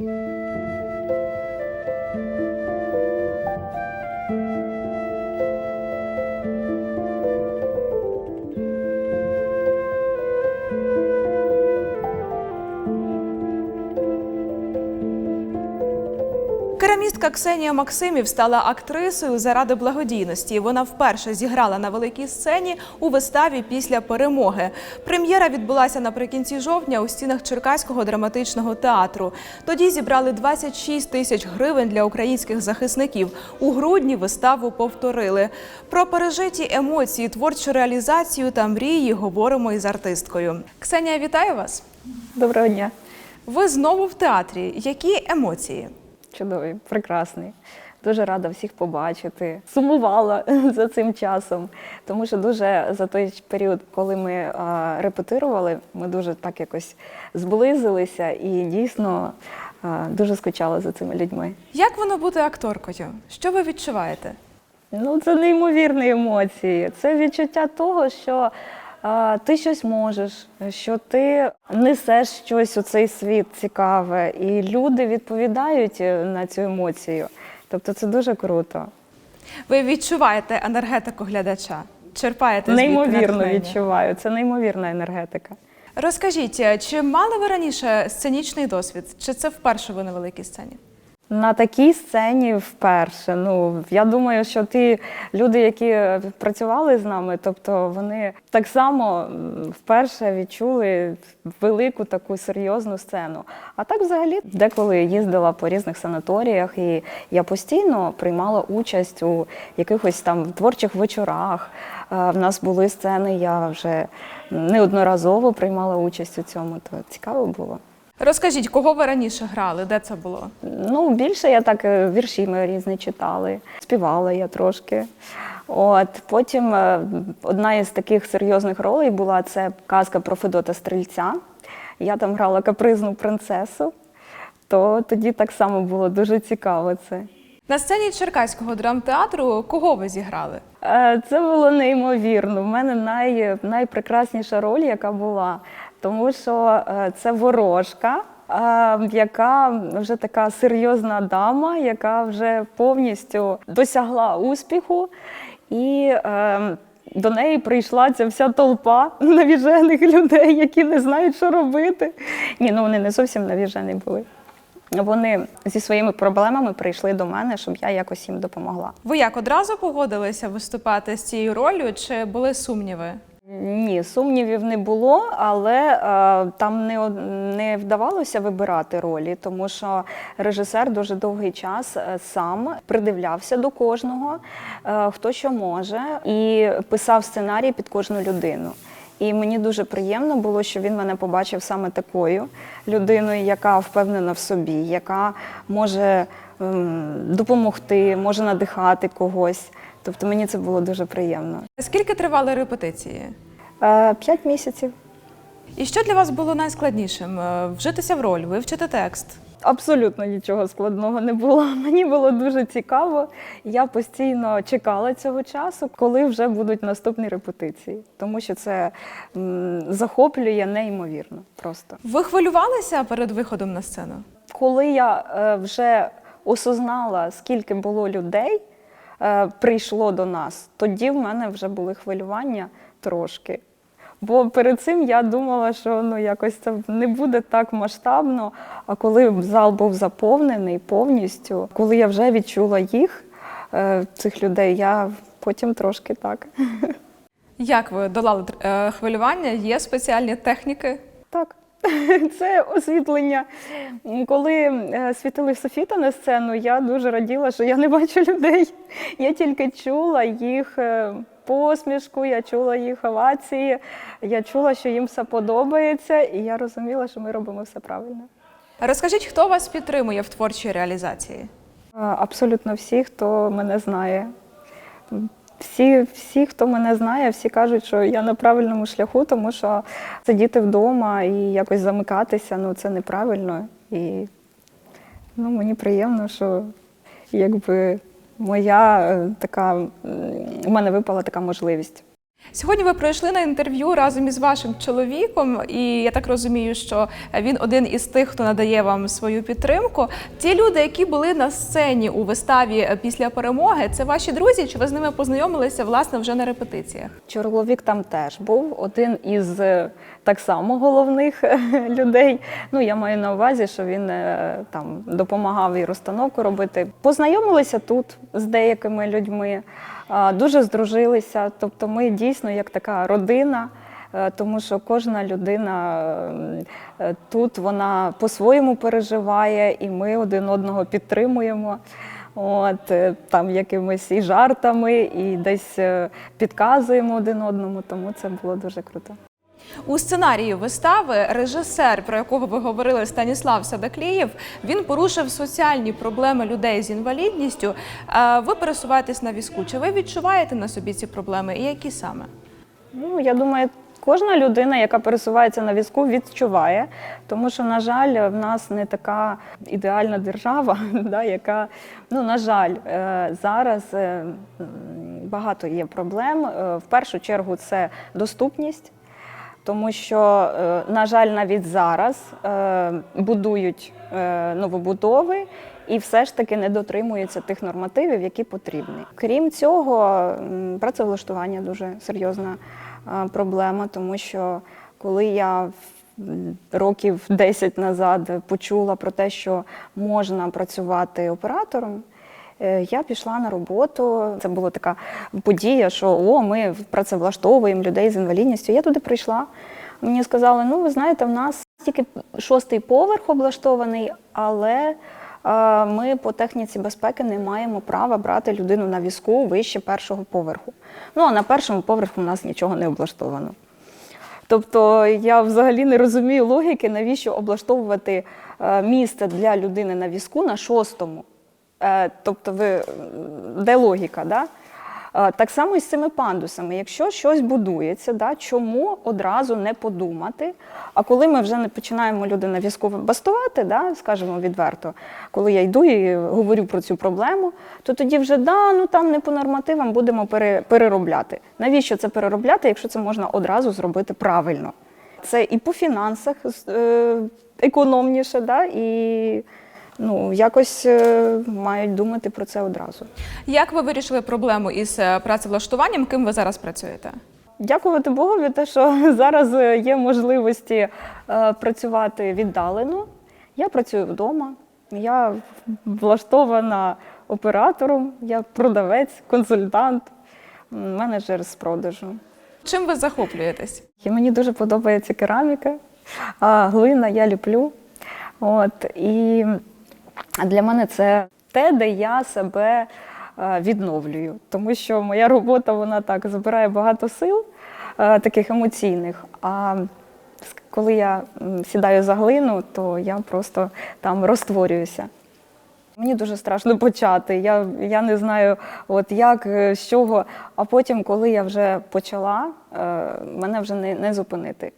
Thank you. Керамістка Ксенія Максимів стала актрисою заради благодійності. Вона вперше зіграла на великій сцені у виставі після перемоги. Прем'єра відбулася наприкінці жовтня у стінах Черкаського драматичного театру. Тоді зібрали 26 тисяч гривень для українських захисників. У грудні виставу повторили. Про пережиті емоції, творчу реалізацію та мрії говоримо із артисткою. Ксенія, вітаю вас! Доброго дня. Ви знову в театрі. Які емоції? Чудовий, прекрасний. Дуже рада всіх побачити. Сумувала за цим часом, тому що дуже за той період, коли ми а, репетирували, ми дуже так якось зблизилися і дійсно а, дуже скучала за цими людьми. Як воно бути акторкою? Що ви відчуваєте? Ну, це неймовірні емоції. Це відчуття того, що ти щось можеш, що ти несеш щось у цей світ цікаве, і люди відповідають е, на цю емоцію. Тобто це дуже круто. Ви відчуваєте енергетику глядача? Черпаєте Неймовірно відчуваю. Це неймовірна енергетика. Розкажіть, чи мали ви раніше сценічний досвід? Чи це вперше ви на великій сцені? На такій сцені вперше. Ну я думаю, що ті люди, які працювали з нами, тобто вони так само вперше відчули велику таку серйозну сцену. А так, взагалі, деколи їздила по різних санаторіях, і я постійно приймала участь у якихось там творчих вечорах. Е, В нас були сцени, я вже неодноразово приймала участь у цьому. То цікаво було. Розкажіть, кого ви раніше грали? Де це було? Ну, більше я так е, вірші ми різні читали, співала я трошки. От потім е, одна із таких серйозних ролей була це казка про Федота Стрільця. Я там грала капризну принцесу, то тоді так само було дуже цікаво це. На сцені Черкаського драмтеатру кого ви зіграли? Е, Це було неймовірно. У мене най, найпрекрасніша роль, яка була, тому що е, це ворожка, е, яка вже така серйозна дама, яка вже повністю досягла успіху. І е, до неї прийшла ця вся толпа навіжених людей, які не знають, що робити. Ні, ну вони не зовсім навіжені були. Вони зі своїми проблемами прийшли до мене, щоб я якось їм допомогла. Ви як одразу погодилися виступати з цією ролью, чи були сумніви? Ні, сумнівів не було, але е, там не, не вдавалося вибирати ролі, тому що режисер дуже довгий час е, сам придивлявся до кожного, е, хто що може, і писав сценарій під кожну людину. І мені дуже приємно було, що він мене побачив саме такою людиною, яка впевнена в собі, яка може ем, допомогти, може надихати когось. Тобто мені це було дуже приємно. Скільки тривали репетиції? Е, П'ять місяців. І що для вас було найскладнішим? Е, Вжитися в роль, вивчити текст? Абсолютно нічого складного не було. Мені було дуже цікаво. Я постійно чекала цього часу, коли вже будуть наступні репетиції, тому що це м, захоплює неймовірно. Просто Ви хвилювалися перед виходом на сцену? коли я е, вже осознала, скільки було людей, е, прийшло до нас, тоді в мене вже були хвилювання трошки. Бо перед цим я думала, що ну якось це не буде так масштабно. А коли зал був заповнений повністю, коли я вже відчула їх, е, цих людей, я потім трошки так. Як ви долали е, хвилювання? Є спеціальні техніки? Так, це освітлення. Коли е, світили Софіта на сцену, я дуже раділа, що я не бачу людей. Я тільки чула їх посмішку, я чула їх овації, я чула, що їм все подобається, і я розуміла, що ми робимо все правильно. Розкажіть, хто вас підтримує в творчій реалізації? Абсолютно всі, хто мене знає. Всі, всі, хто мене знає, всі кажуть, що я на правильному шляху, тому що сидіти вдома і якось замикатися, ну це неправильно. І ну, мені приємно, що якби моя е, така, у мене випала така можливість. Сьогодні ви прийшли на інтерв'ю разом із вашим чоловіком, і я так розумію, що він один із тих, хто надає вам свою підтримку. Ті люди, які були на сцені у виставі після перемоги, це ваші друзі? Чи ви з ними познайомилися власне вже на репетиціях? Чоловік там теж був один із е, так само головних людей. Ну я маю на увазі, що він е, там допомагав і розстановку робити. Познайомилися тут з деякими людьми, дуже здружилися. Тобто, ми дійсно як така родина. е, Тому що кожна людина е, е, тут вона по-своєму переживає, і ми один одного підтримуємо. От там якимись і жартами, і десь підказуємо один одному, тому це було дуже круто. У сценарії вистави режисер, про якого ви говорили, Станіслав Садаклієв, він порушив соціальні проблеми людей з інвалідністю. Е, Ви пересуваєтесь на візку. Чи ви відчуваєте на собі ці проблеми? І які саме? Ну я думаю, кожна людина, яка пересувається на візку, відчуває, тому що, на жаль, в нас не така ідеальна держава, да, яка, ну на жаль, е, зараз е, багато є проблем. В першу чергу це доступність. Тому що, е, на жаль, навіть зараз е, будують е, новобудови і все ж таки не дотримуються тих нормативів, які потрібні. Крім цього, працевлаштування дуже серйозна проблема, тому що коли я років 10 назад почула про те, що можна працювати оператором. Е, Я пішла на роботу. Це була така подія, що о, ми працевлаштовуємо людей з інвалідністю. Я туди прийшла. Мені сказали, ну ви знаєте, в нас тільки шостий поверх облаштований, але е, ми по техніці безпеки не маємо права брати людину на візку вище першого поверху. Ну а на першому поверху у нас нічого не облаштовано. Тобто я взагалі не розумію логіки, навіщо облаштовувати е, місце для людини на візку на шостому. Е, Тобто, ви, де логіка? Да? Е, Так само і з цими пандусами. Якщо щось будується, да, чому одразу не подумати? А коли ми вже не починаємо люди на візку бастувати, да, скажімо відверто, коли я йду і говорю про цю проблему, то тоді вже да, ну там не по нормативам будемо переробляти. Навіщо це переробляти, якщо це можна одразу зробити правильно? Це і по фінансах е, економніше, да, і ну, якось е, мають думати про це одразу. Як ви вирішили проблему із е, працевлаштуванням? Ким ви зараз працюєте? Дякувати Богові, те, що зараз е, є можливості працювати віддалено. Я працюю вдома, я влаштована оператором, я продавець, консультант, менеджер з продажу. Чим ви захоплюєтесь? І мені дуже подобається кераміка, глина я люблю. От, і для мене це те, де я себе е, відновлюю. Тому що моя робота вона так забирає багато сил, е, таких емоційних. А коли я сідаю за глину, то я просто там розтворююся. Мені дуже страшно почати. Я, я не знаю, от як, е, з чого. А потім, коли я вже почала, мене вже не, не зупинити.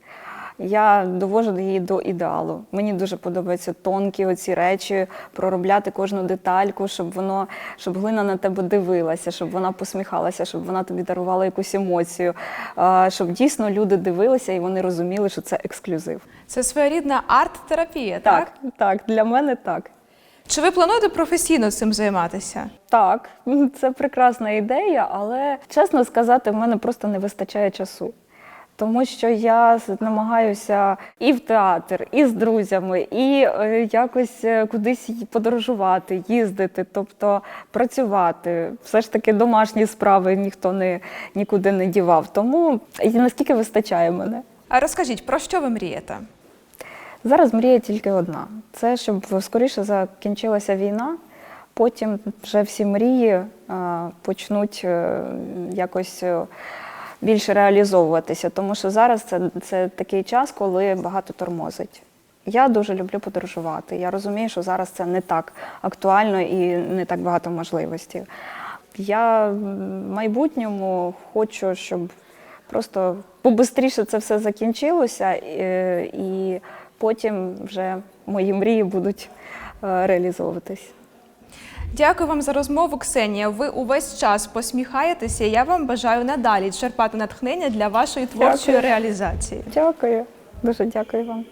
Я довожу її до ідеалу. Мені дуже подобаються тонкі оці речі, проробляти кожну детальку, щоб воно, щоб глина на тебе дивилася, щоб вона посміхалася, щоб вона тобі дарувала якусь емоцію, щоб дійсно люди дивилися і вони розуміли, що це ексклюзив. Це своєрідна арт-терапія, так? Так, так, для мене так. Чи ви плануєте професійно цим займатися? Так, це прекрасна ідея, але чесно сказати, в мене просто не вистачає часу. Тому що я намагаюся і в театр, і з друзями, і е, якось е, кудись подорожувати, їздити, тобто працювати. Все ж таки домашні справи ніхто не, нікуди не дівав. Тому і наскільки вистачає мене. А розкажіть, про що ви мрієте? Зараз мрія тільки одна: це щоб скоріше закінчилася війна. Потім вже всі мрії е, почнуть якось більше реалізовуватися, тому що зараз це, це такий час, коли багато тормозить. Я дуже люблю подорожувати. Я розумію, що зараз це не так актуально і не так багато можливостей. Я в майбутньому хочу, щоб просто побистріше це все закінчилося, е, і потім вже мої мрії будуть е, реалізовуватись. Дякую вам за розмову, Ксенія. Ви увесь час посміхаєтеся. Я вам бажаю надалі черпати натхнення для вашої творчої Дякую. реалізації. Дякую, дуже дякую вам.